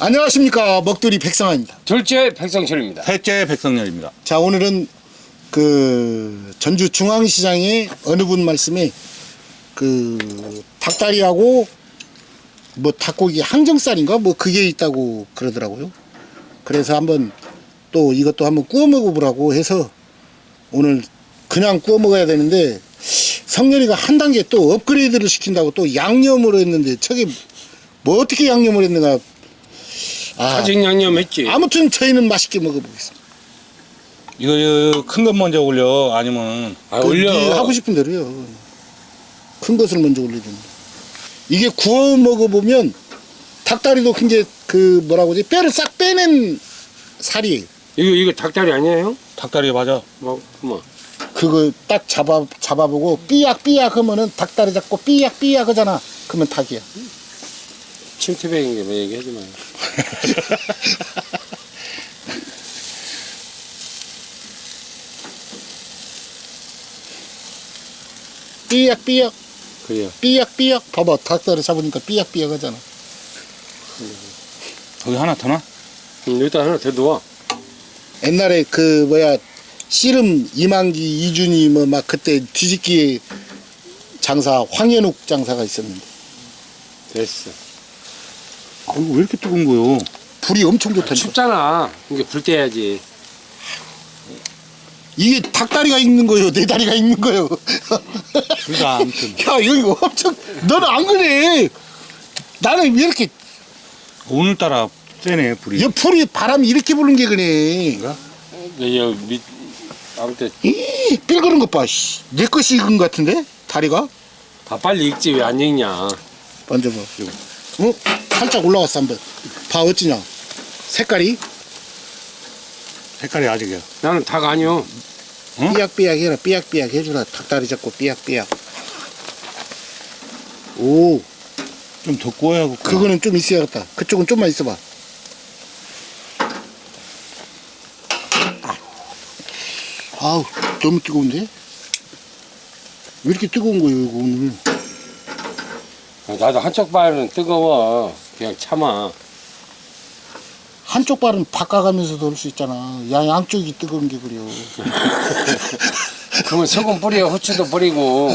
안녕하십니까 먹두리 백성환입니다. 둘째 백성철입니다. 셋째 백성열입니다. 자 오늘은 그 전주 중앙시장의 어느 분 말씀에 그 닭다리하고 뭐 닭고기 항정살인가 뭐 그게 있다고 그러더라고요. 그래서 한번 또 이것도 한번 구워 먹어보라고 해서 오늘 그냥 구워 먹어야 되는데 성렬이가 한 단계 또 업그레이드를 시킨다고 또 양념으로 했는데 저게 뭐 어떻게 양념을 했는가 아, 사진 양념했지. 아무튼 저희는 맛있게 먹어보겠습니다. 이거 큰 것 먼저 올려 아니면 아, 그 올려. 네 하고 싶은 대로요. 큰 것을 먼저 올리든지. 이게 구워 먹어보면 닭다리도 굉장히 그 뭐라고 하지 뼈를 싹 빼낸 살이에요. 이거 이거 닭다리 아니에요? 닭다리 맞아. 뭐 뭐. 그거 딱 잡아 잡아보고 삐약삐약 하면은 닭다리 잡고 삐약삐약 하잖아. 그러면 닭이야. 침투백인 게뭐 얘기하지 마요. 삐약삐약 그래요. 삐약삐약 봐봐 닭다리 잡으니까 삐약삐약 하잖아. 거기 하나 더 놔? 음, 여기다 하나 더 넣어. 옛날에 그 뭐야 씨름 이만기 이준이 뭐 막 그때 뒤집기 장사 황현욱 장사가 있었는데 됐어. 어, 왜 이렇게 뜨거운 거요? 불이 엄청 좋다니까. 춥잖아. 이게 불 떼야지. 이게 닭다리가 있는 거예요, 내 다리가 있는 거예요. 둘다 아무튼 야, 이거 엄청 너는 안 그래. 나는 왜 이렇게 오늘따라 세네 불이. 이 풀이 바람이 이렇게 부는 게 그래. 여기 밑 아무튼 이 삘거는 것 봐. 씨. 내 것이 익은 것 같은데 다리가. 다 빨리 익지 왜 안 익냐? 만져봐. 어? 살짝 올라왔어 한번. 봐 어찌냐. 색깔이 색깔이 아직이야. 나는 닭 아니요. 응? 삐약삐약 해라. 삐약삐약 해주라. 닭다리 잡고 삐약삐약. 오, 좀 더 구워야 하고. 그거는 좀 있어야겠다. 그쪽은 좀만 있어봐. 아우, 너무 뜨거운데? 왜 이렇게 뜨거운 거예요, 이거 오늘? 나도 한쪽 발은 뜨거워. 그냥 참아. 한쪽 발은 바꿔가면서도 올수 있잖아. 야, 양쪽이 뜨거운 게 그래요. 그러면 소금 뿌려, 후추도 뿌리고.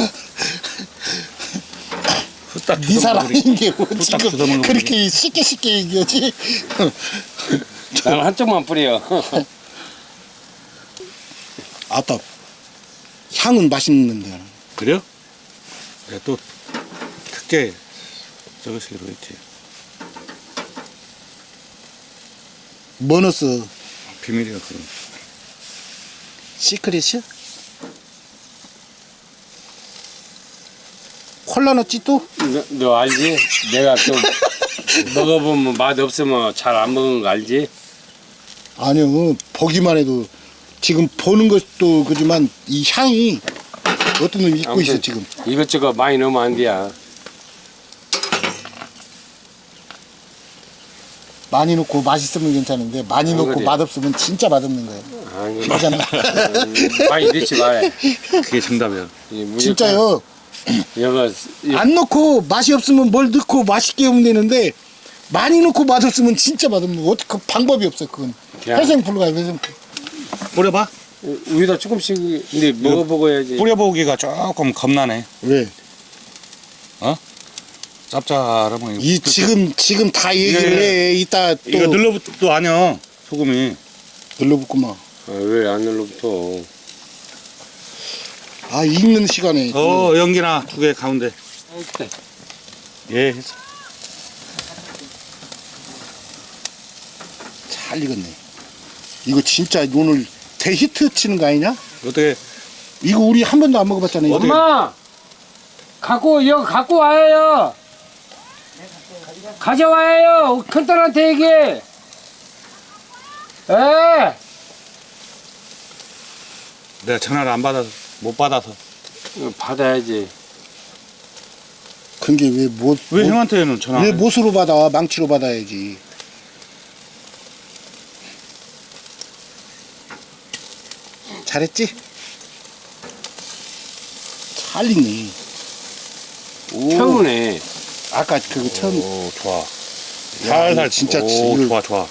후딱 네 사람인 게 뭐, 후딱 지금 뜯어먹는 그렇게 쉽게 쉽게 얘기하지? 나는 한쪽만 뿌려. 아따, 향은 맛있는데. 그래요? 내가 또 특제 저것으로 했지. 뭐 넣었어? 비밀이야 그건. 시크릿이야? 콜라 넣었지 또? 너, 너 알지? 내가 또 먹어보면 맛 없으면 잘 안 먹은 거 알지? 아니요 보기만 해도 지금 보는 것도 그지만 이 향이 어떤 놈이 있고 있어 아무튼 지금 이것저것 많이 넣으면 안 돼야. 많이 넣고 맛있으면 괜찮은데 많이 아, 넣고 그래. 맛없으면 진짜 맛없는 거예요 아니, 맞잖아 음, 많이 넣지 마요. 그게 정답이야. 이 무조건 진짜요 이- 안 넣고 맛이 없으면 뭘 넣고 맛있게 하면 되는데 많이 넣고 맛없으면 진짜 맛없는 거 어떻게 그 방법이 없어 그건 그냥- 회생 불가요 회생 뿌려봐. 위에다 조금씩 근데 먹어보고 해야지. 뿌려보기가 조금 겁나네. 왜? 짭짤하면 이 지금 지금 다 얘기를 예, 해 이따 또 이거 늘러붙도 아니야 소금이. 눌러붙구만 아, 왜안 눌러붙어? 아 익는 시간에 어 연기나 두 개 가운데. 그래. 예 했어. 잘 익었네. 이거 진짜 오늘 대히트 치는 거 아니냐? 어떻게 이거 우리 한 번도 안 먹어봤잖아. 이거. 어디- 엄마 갖고 이거 갖고 와요. 가져와요. 큰 딸한테 얘기해. 에. 내가 전화를 안 받아서 못 받아서. 이거 받아야지. 근게 왜 못? 왜 못- 형한테는 전화? 왜안 해? 못으로 받아? 망치로 받아야지. 잘했지? 잘 익네. 평온해. 아까 그거 처음 오 좋아. 살살 진짜 오, 지- 좋아 좋아.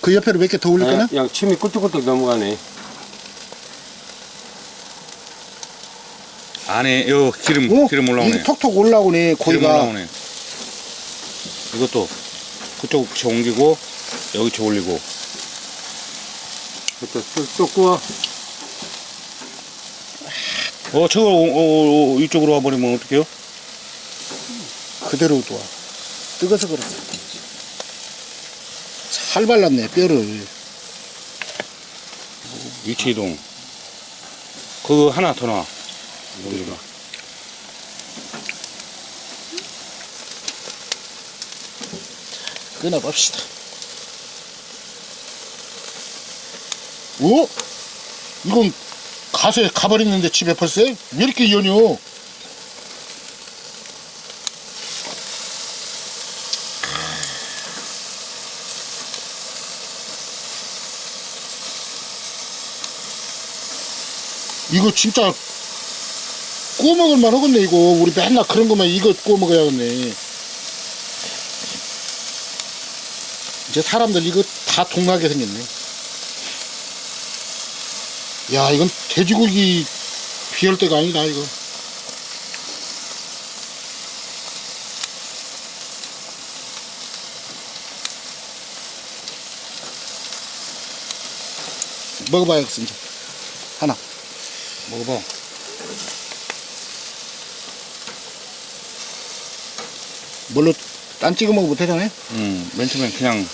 그 옆에로 몇 개 더 올릴까나? 그냥 침이 꿀떡꿀떡 넘어가네. 안에 요 기름 어? 기름 올라오네. 톡톡 올라오네 기름 고기가 올라오네. 이것도 그쪽 저 옮기고 여기 저 올리고. 또, 또, 또 구워. 어 저거 어, 어, 어, 이쪽으로 와버리면 어떡해요? 그대로 둬 뜨거서 그렇어 살 발랐네 뼈를 위치 이동. 그거 하나 더 놔. 여기가. 끊어봅시다 오? 이건 가세 가버렸는데 집에 벌써? 왜 이렇게 연요? 이거 진짜 구워 먹을 만 하겠네 이거. 우리 맨날 그런 거만 이거 구워 먹어야겠네. 이제 사람들 이거 다 동하게 생겼네. 야 이건 돼지고기 비할 때가 아니다 이거. 먹어봐야겠어 이제 하나 먹어봐. 뭘로 딴 찍어 먹으면 되잖아요 음, 맨 처음엔 그냥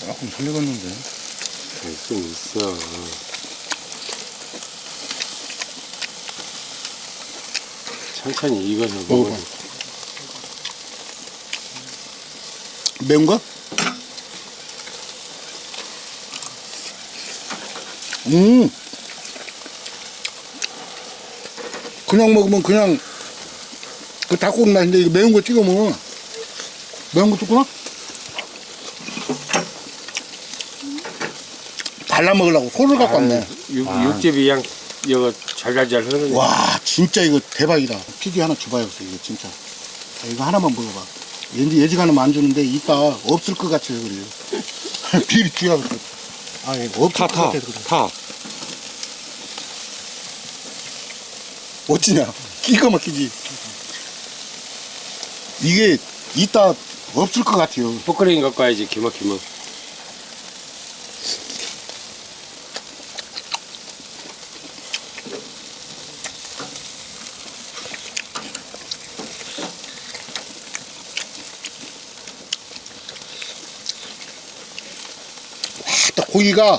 조금 설레겠는데. 좀 있어. 천천히 익어서 먹어. 먹어봐. 매운 거? 음. 그냥 먹으면 그냥 그 닭고기 맛인데 이거 매운 거 찍어 먹으면 매운 거 뜯구나? 발라 먹으려고 소를 갖고 왔네. 육, 아. 육즙이 양, 이거 잘잘잘 흐르네. 와 진짜 이거 대박이다. 피디 하나 줘봐야겠어 이거 진짜. 아, 이거 하나만 먹어봐. 왠지 예지가는 안 주는데 이따 없을 것 같아서 그래요. 비리 주야겠어. 아 없을 타, 것 타. 타. 어찌냐? 기가 막히지. 이게 이따 없을 것 같아요. 포크레인 갖고 와야지, 기막히면. 고기가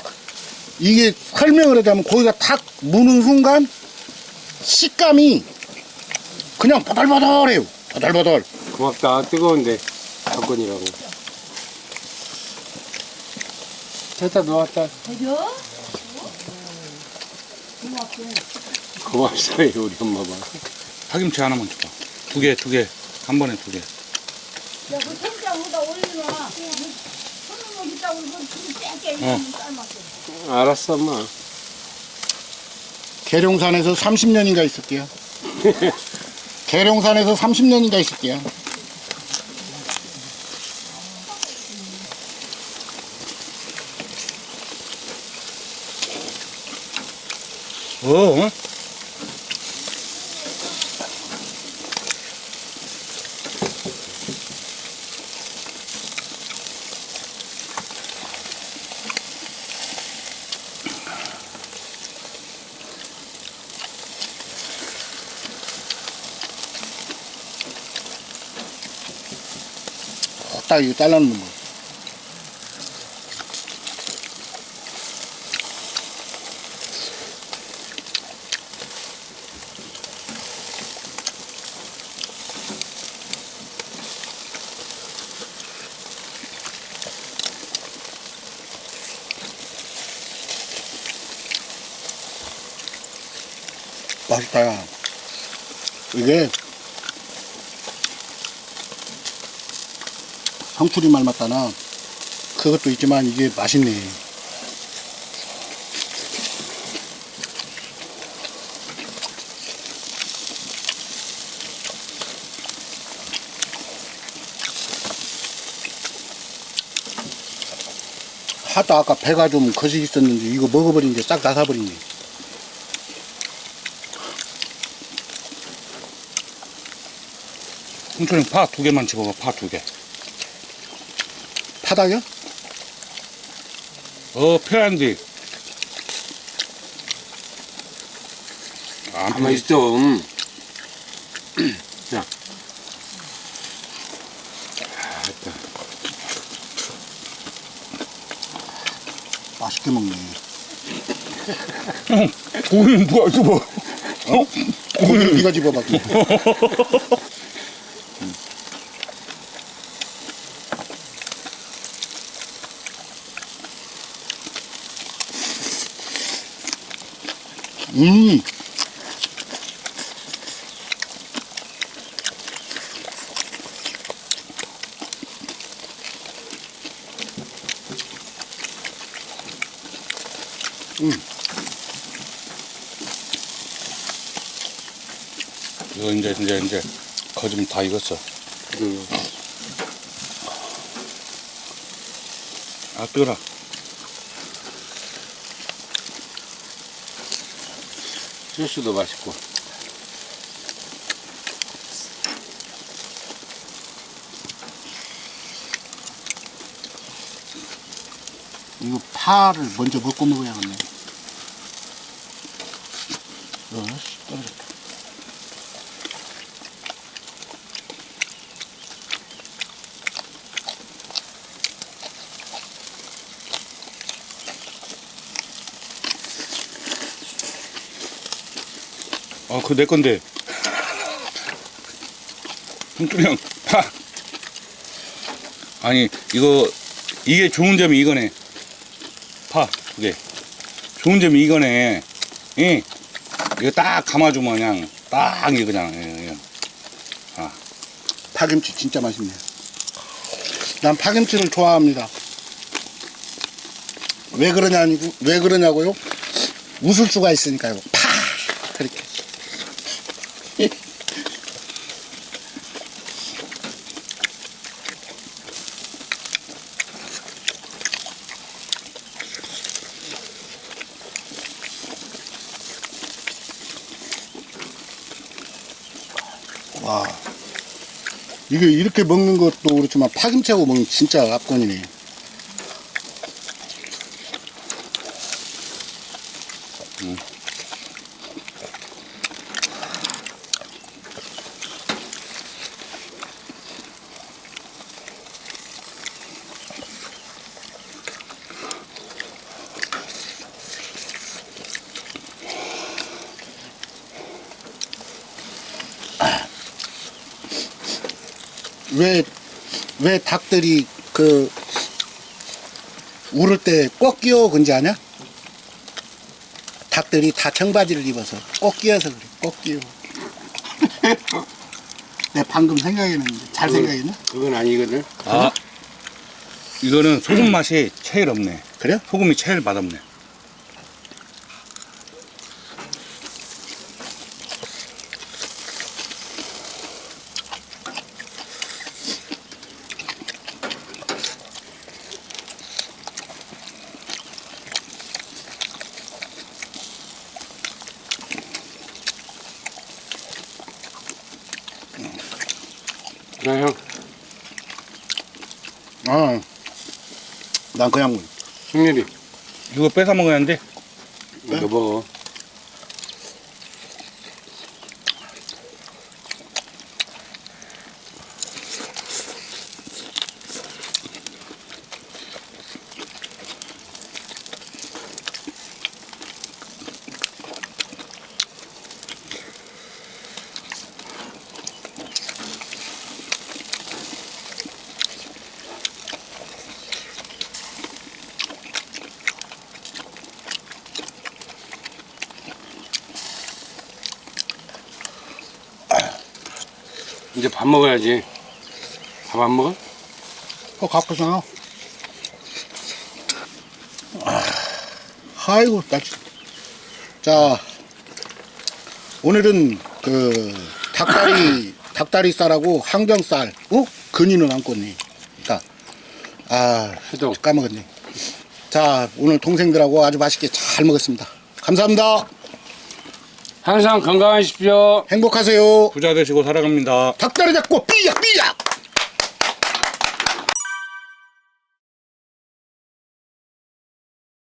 이게 설명을 하자면 고기가 탁 무는 순간 식감이 그냥 바들바들해요. 바들바들. 고맙다. 뜨거운데. 사건이라고. 됐다, 놓았다. 해줘? 고맙어요, 우리 엄마 봐. 파김치 하나만 줘봐. 두 개, 두 개. 한 번에 두 개. 야, 그 통장에다 올리나. 삶았어. 알았어, 엄마. 계룡산에서 30년인가 있을게요. 계룡산에서 30년인가 있을게요. 어? 어? 딱 이거 잘라놓는 거. 맛있다, 야. 이게 방풀이 말맞다나? 그것도 있지만 이게 맛있네. 하도 아까 배가 좀 거시 있었는데 이거 먹어버린 게 싹 나사버리네. 홍철이 파두 개만 집어봐 파 두개. 파닭이요? 어, 페란디. 안 가만히 있어. 음. 자, 맛있게 먹네. 고기는 누가 집어? 어? 고기를 네가 집어봐. 음. 이거 이제, 이제, 이제, 거좀 다 익었어. 음. 아, 뜨거라. 소스도 맛있고. 이거 파를 먼저 먹고 먹어야겠네. 어, 씨, 떨어졌다. 어, 그거 내 건데. 형, 파. 아니, 이거, 이게 좋은 점이 이거네. 파, 두 개. 좋은 점이 이거네. 예. 이거 딱 감아주면 그냥, 딱 이거 그냥, 예, 예. 파김치 진짜 맛있네. 난 파김치를 좋아합니다. 왜 그러냐고 왜 그러냐고요? 웃을 수가 있으니까요. 파 그렇게. 와. 이게 이렇게 먹는 것도 그렇지만 파김치하고 먹으면 진짜 압권이네. 왜, 왜 닭들이 그, 울을 때 꼭 끼워 근지 아냐? 닭들이 다 청바지를 입어서 꼭 끼워서 그래, 꼭 끼워. 내 방금 생각했는데, 잘 생각했나? 그건 아니거든. 아, 이거는 소금 맛이 제일 없네. 그래요? 소금이 제일 맛없네. 자, 형. 어. 난 그냥, 승렬이. 이거 뺏어 먹어야 하는데, 이거 먹어. 이제 밥 먹어야지. 밥 안 먹어? 어, 갖고서. 아, 아이고, 나 진- 자, 오늘은 그 닭다리, 닭다리살하고 항정살, 어? 근이는 안 꽂네. 자, 아, 해동. 까먹었네. 자 오늘 동생들하고 아주 맛있게 잘 먹었습니다. 감사합니다. 항상 건강하십시오. 행복하세요. 부자 되시고 살아갑니다. 닭다리 잡고 삐약 삐약.